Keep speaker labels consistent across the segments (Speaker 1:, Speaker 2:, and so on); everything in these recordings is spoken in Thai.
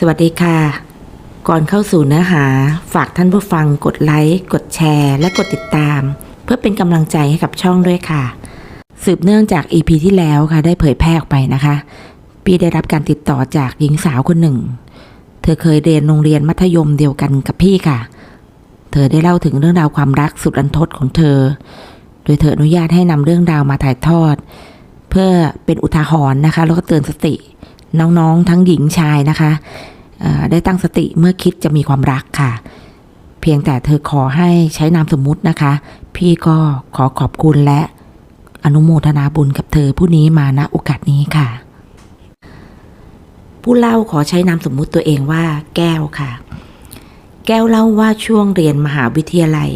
Speaker 1: สวัสดีค่ะ ก่อนเข้าสู่เนื้อหา ฝากท่านผู้ฟังกดไลค์กดแชร์ และกดติดตาม เพื่อเป็นกำลังใจให้กับช่องด้วยค่ะ สืบเนื่องจาก EP ที่แล้วค่ะ ได้เผยแพร่ออกไปนะคะปีได้รับการติดต่อจากหญิงสาวคนหนึ่ง เธอเคยเรียนโรงเรียนมัธยมเดียวกันกับพี่ค่ะ เธอได้เล่าถึงเรื่องราวความรักสุดรันทดของเธอ โดยเธออนุญาตให้นำเรื่องราวมาถ่ายทอด เพื่อเป็นอุทาหรณ์นะคะ แล้วก็เตือนสติ น้องๆ ทั้งหญิงชายนะคะได้ตั้งสติเมื่อคิดจะมีความรักค่ะ เพียงแต่เธอขอให้ใช้นามสมมุตินะคะ พี่ก็ขอขอบคุณและอนุโมทนาบุญกับเธอผู้นี้มาณโอกาสนี้ค่ะ ผู้เล่าขอใช้นามสมมุติตัวเองว่า แก้วค่ะ แก้วเล่าว่าช่วงเรียนมหาวิทยาลัย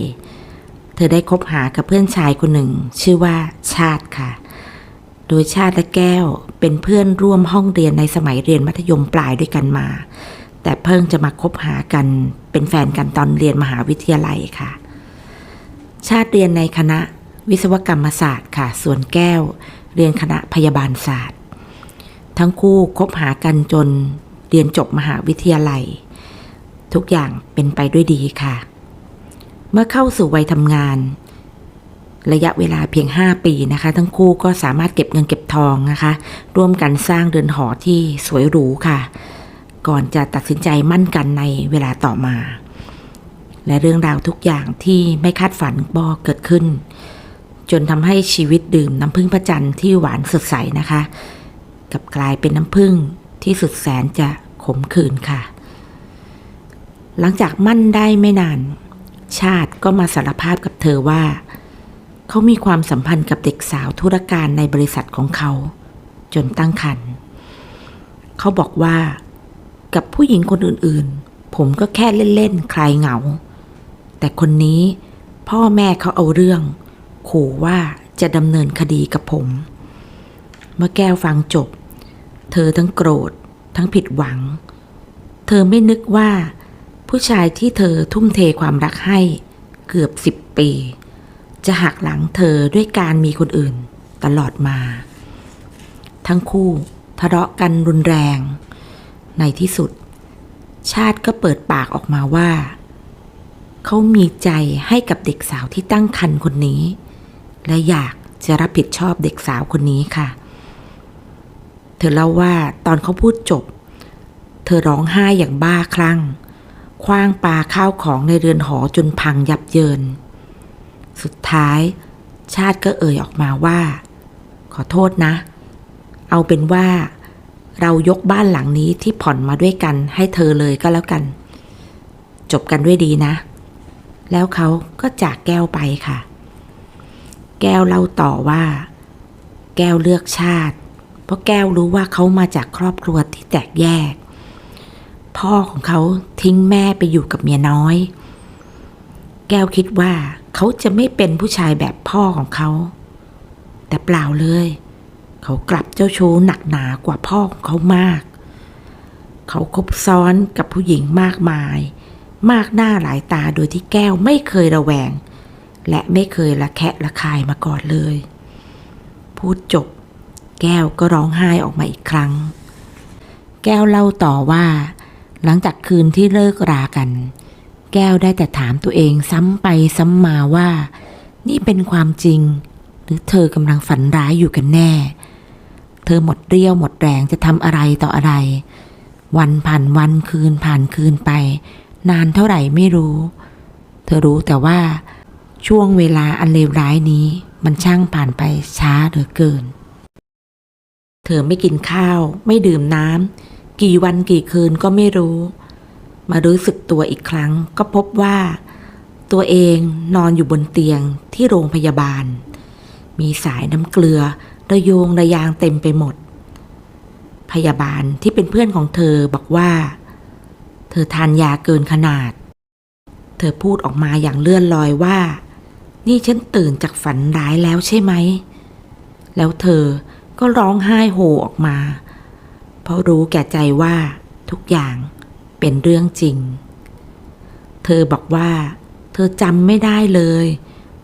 Speaker 1: เธอได้คบหากับเพื่อนชายคนหนึ่ง ชื่อว่าชาติค่ะ โดยชาติและแก้วเป็นเพื่อนร่วมห้องเรียนในสมัยเรียนมัธยมปลายด้วยกันมา แต่เพิ่งจะมาคบหากันเป็นแฟนกันตอนเรียนมหาวิทยาลัยค่ะ ชาติเรียนในคณะวิศวกรรมศาสตร์ค่ะ ส่วนแก้ว เรียนคณะพยาบาลศาสตร์ ทั้งคู่คบหากันจนเรียนจบมหาวิทยาลัย ทุกอย่างเป็นไปด้วยดีค่ะ เมื่อเข้าสู่วัยทำงาน ระยะเวลาเพียง 5 ปีนะคะ ทั้งคู่ก็สามารถเก็บเงินเก็บทองนะคะ ร่วมกันสร้างเรือนหอที่สวยหรูค่ะ ก่อนจะตัดสินใจมั่นกันในเวลาต่อมา และเรื่องราวทุกอย่างที่ไม่คาดฝันก็เกิดขึ้น จนทำให้ชีวิตดื่มน้ำพึ่งพระจันทร์ที่หวานสดใสนะคะ กับกลายเป็นน้ำพึ่งที่สุดแสนจะขมขื่นค่ะ หลังจากมั่นได้ไม่นาน ชาติก็มาสารภาพกับเธอว่า เขามีความสัมพันธ์กับเด็กสาวธุรการในบริษัทของเขา จนตั้งครรภ์เขาบอกว่า กับผู้หญิงคนอื่นๆ ผมก็แค่เล่นๆ คลายเหงา แต่คนนี้พ่อแม่เขาเอาเรื่อง ขู่ว่าจะดำเนินคดีกับผม เมื่อแก้วฟังจบ เธอทั้งโกรธ ทั้งผิดหวัง เธอไม่นึกว่า ผู้ชายที่เธอทุ่มเทความรักให้เกือบสิบปี จะหักหลังเธอด้วยการมีคนอื่นตลอดมา ทั้งคู่ทะเลาะกันรุนแรง ในที่สุด ชาติก็เปิดปากออกมาว่า เขามีใจให้กับเด็กสาวที่ตั้งครรภ์คนนี้ และอยากจะรับผิดชอบเด็กสาวคนนี้ค่ะ เธอเล่าว่าตอนเขาพูดจบ เธอร้องไห้อย่างบ้าคลั่งคว้างปลาข้าวของในเรือนหอจนพังยับเยิน สุดท้าย ชาติก็เอ่ยออกมาว่า ขอโทษนะ เอาเป็นว่า เรายกบ้านหลังนี้ที่ผ่อนมาด้วยกันให้เธอเลยก็แล้วกัน จบกันด้วยดีนะ แล้วเขาก็จากแก้วไปค่ะ แก้วเล่าต่อว่า แก้วเลือกชาติ เพราะแก้วรู้ว่าเขามาจากครอบครัวที่แตกแยก พ่อของเขาทิ้งแม่ไปอยู่กับเมียน้อย แก้วคิดว่า เขาจะไม่เป็นผู้ชายแบบพ่อของเขา แต่เปล่าเลย เขากลับเจ้าชู้หนักหนากว่าพ่อของเขามาก เขาคบซ้อนกับผู้หญิงมากมาย มากหน้าหลายตาโดยที่แก้วไม่เคยระแวง และไม่เคยละแคะละคายมาก่อนเลย พูดจบ แก้วก็ร้องไห้ออกมาอีกครั้ง แก้วเล่าต่อว่า หลังจากคืนที่เลิกรากัน แก้วได้แต่ถามตัวเองซ้ำไปซ้ำมาว่า นี่เป็นความจริง หรือเธอกำลังฝันร้ายอยู่กันแน่ เธอหมดเรี่ยวหมดแรงจะทำอะไรต่ออะไร วันผ่านวันคืนผ่านคืนไป นานเท่าไหร่ไม่รู้ เธอรู้แต่ว่า ช่วงเวลาอันเลวร้ายนี้มันช่างผ่านไปช้าเหลือเกิน เธอไม่กินข้าว ไม่ดื่มน้ำกี่วันกี่คืนก็ไม่รู้ มารู้สึกตัวอีกครั้ง ก็พบว่า ตัวเองนอนอยู่บนเตียงที่โรงพยาบาล มีสายน้ำเกลือระโยงระยางเต็มไปหมด พยาบาลที่เป็นเพื่อนของเธอบอกว่า เธอทานยาเกินขนาด เธอพูดออกมาอย่างเลื่อนลอยว่า นี่ฉันตื่นจากฝันร้ายแล้วใช่ไหม แล้วเธอก็ร้องไห้โฮออกมา เพราะรู้แก่ใจว่าทุกอย่าง เป็นเรื่องจริง เธอบอกว่า เธอจำไม่ได้เลย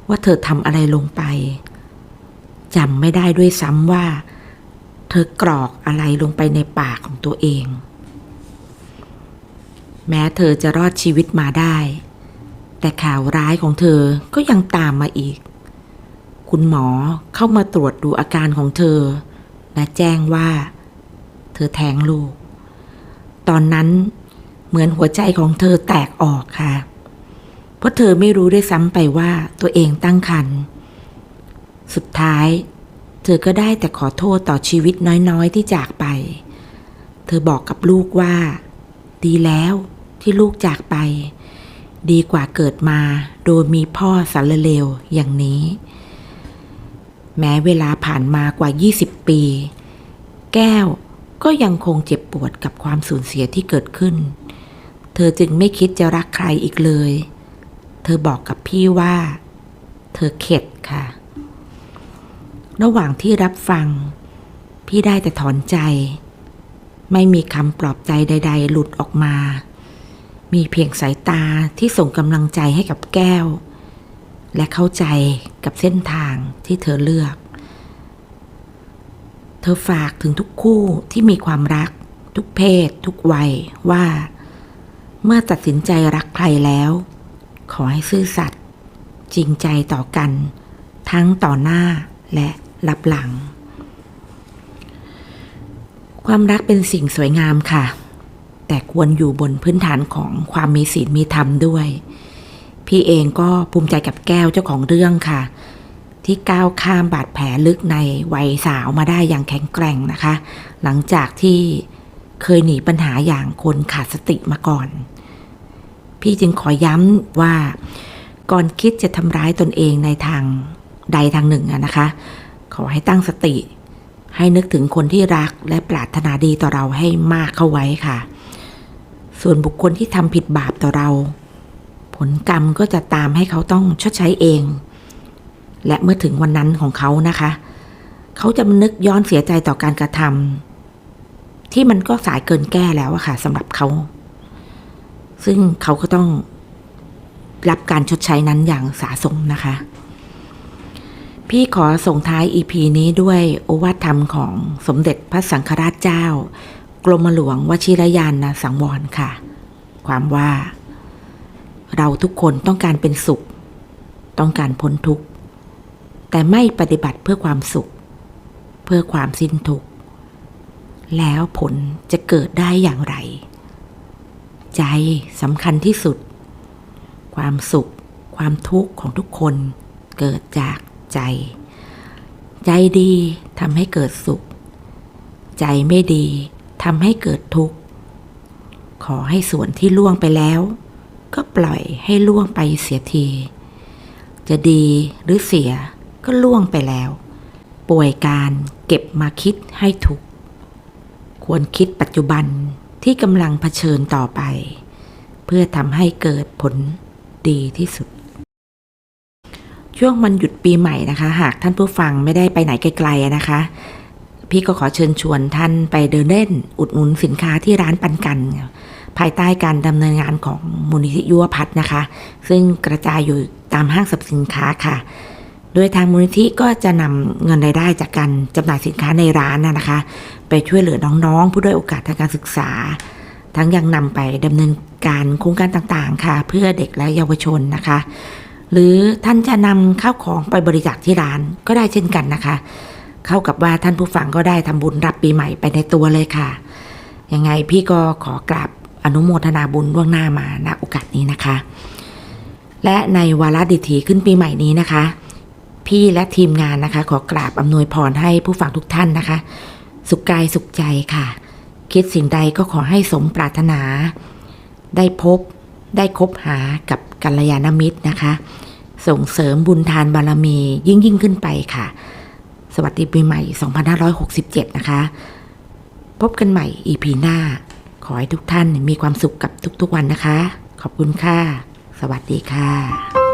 Speaker 1: ว่าเธอทำอะไรลงไปจำไม่ได้ด้วยซ้ำว่า เธอกรอกอะไรลงไปในปากของตัวเอง แม้เธอจะรอดชีวิตมาได้ แต่ข่าวร้ายของเธอก็ยังตามมาอีก คุณหมอเข้ามาตรวจดูอาการของเธอ และแจ้งว่า เธอแท้งลูก ตอนนั้น เหมือนหัวใจของเธอแตกออกค่ะ เพราะเธอไม่รู้ด้วยซ้ำไปว่าตัวเองตั้งครรภ์สุดท้าย เธอก็ได้แต่ขอโทษต่อชีวิตน้อยๆที่จากไป เธอบอกกับลูกว่า ดีแล้วที่ลูกจากไป ดีกว่าเกิดมาโดยมีพ่อสารเลวอย่างนี้ แม้เวลาผ่านมากว่า 20 ปี แก้วก็ยังคงเจ็บปวดกับความสูญเสียที่เกิดขึ้น เธอจึงไม่คิดจะรักใครอีกเลย เธอบอกกับพี่ว่า เธอเข็ดค่ะ ระหว่างที่รับฟัง พี่ได้แต่ถอนใจ ไม่มีคำปลอบใจใด ๆ หลุดออกมา มีเพียงสายตาที่ส่งกำลังใจให้กับแก้ว และเข้าใจกับเส้นทางที่เธอเลือก เธอฝากถึงทุกคู่ที่มีความรัก ทุกเพศ ทุกวัยว่า เมื่อตัดสินใจรักใครแล้ว ขอให้ซื่อสัตย์จริงใจต่อกัน ทั้งต่อหน้าและรับหลัง ความรักเป็นสิ่งสวยงามค่ะ แต่ควรอยู่บนพื้นฐานของความมีศีลมีธรรมด้วย พี่เองก็ภูมิใจกับแก้วเจ้าของเรื่องค่ะ ที่ก้าวข้ามบาดแผลลึกในวัยสาวมาได้อย่างแข็งแกร่งนะคะ หลังจากที่ เคยหนีปัญหาอย่างคนขาดสติมาก่อน พี่จึงขอย้ำว่า ก่อนคิดจะทำร้ายตนเองในทางใดทางหนึ่งนะคะ ขอให้ตั้งสติ ให้นึกถึงคนที่รักและปรารถนาดีต่อเราให้มากเข้าไว้ค่ะ ส่วนบุคคลที่ทำผิดบาปต่อเรา ผลกรรมก็จะตามให้เขาต้องชดใช้เอง และเมื่อถึงวันนั้นของเขานะคะ เขาจะนึกย้อนเสียใจต่อการกระทำ ที่มันก็สายเกินแก้แล้วอะค่ะสำหรับเขา ซึ่งเขาก็ต้องรับการชดใช้นั้นอย่างสาสมนะคะ พี่ขอส่งท้าย EP นี้ด้วยโอวาทธรรมของสมเด็จพระสังฆราชเจ้า กรมหลวงวชิรยานนะสังวรค่ะ ความว่า เราทุกคนต้องการเป็นสุข ต้องการพ้นทุกข์ แต่ไม่ปฏิบัติเพื่อความสุข เพื่อความสิ้นทุกข์ แล้วผลจะเกิดได้อย่างไร ใจสำคัญที่สุด ความสุข ความทุกข์ของทุกคนเกิดจากใจ ใจดีทำให้เกิดสุข ใจไม่ดีทำให้เกิดทุกข์ ขอให้ส่วนที่ล่วงไปแล้ว ก็ปล่อยให้ล่วงไปเสียที จะดีหรือเสียก็ล่วงไปแล้ว ป่วยการเก็บมาคิดให้ถูก ควรคิดปัจจุบันที่กำลังเผชิญต่อไป เพื่อทำให้เกิดผลดีที่สุด ช่วงวันหยุดปีใหม่นะคะ หากท่านผู้ฟังไม่ได้ไปไหนไกลๆนะคะ พี่ก็ขอเชิญชวนท่านไปเดินเล่น อุดหนุนสินค้าที่ร้านปันกัน ภายใต้การดำเนินงานของมูลนิธิยุวพัฒน์นะคะ ซึ่งกระจายอยู่ตามห้างสรรพสินค้าค่ะ โดยทางมูลนิธิก็จะนำเงินรายได้จากการจำหน่ายสินค้าในร้านนะคะ ไปช่วยเหลือน้องๆ ผู้ด้อยโอกาสทางการศึกษา ทั้งยังนำไปดำเนินการโครงการต่างๆ ค่ะ เพื่อเด็กและเยาวชนนะคะ หรือท่านจะนำข้าวของไปบริจาคที่ร้านก็ได้เช่นกันนะคะ เข้ากับว่าท่านผู้ฟังก็ได้ทำบุญรับปีใหม่ไปในตัวเลยค่ะ ยังไงพี่ก็ขอกราบอนุโมทนาบุญล่วงหน้ามาณโอกาสนี้นะคะ และในวาระดิถีขึ้นปีใหม่นี้นะคะ พี่และทีมงานนะคะ ขอกราบอำนวยพรให้ผู้ฟังทุกท่านนะคะ สุขกายสุขใจค่ะ คิดสิ่งใดก็ขอให้สมปรารถนา ได้พบได้คบหากับกัลยาณมิตรนะคะ ส่งเสริมบุญทานบารมียิ่งยิ่งขึ้นไปค่ะ สวัสดีปีใหม่ 2567 นะคะ พบกันใหม่ EP หน้า ขอให้ทุกท่านมีความสุขกับทุกๆวันนะคะ ขอบคุณค่ะ สวัสดีค่ะ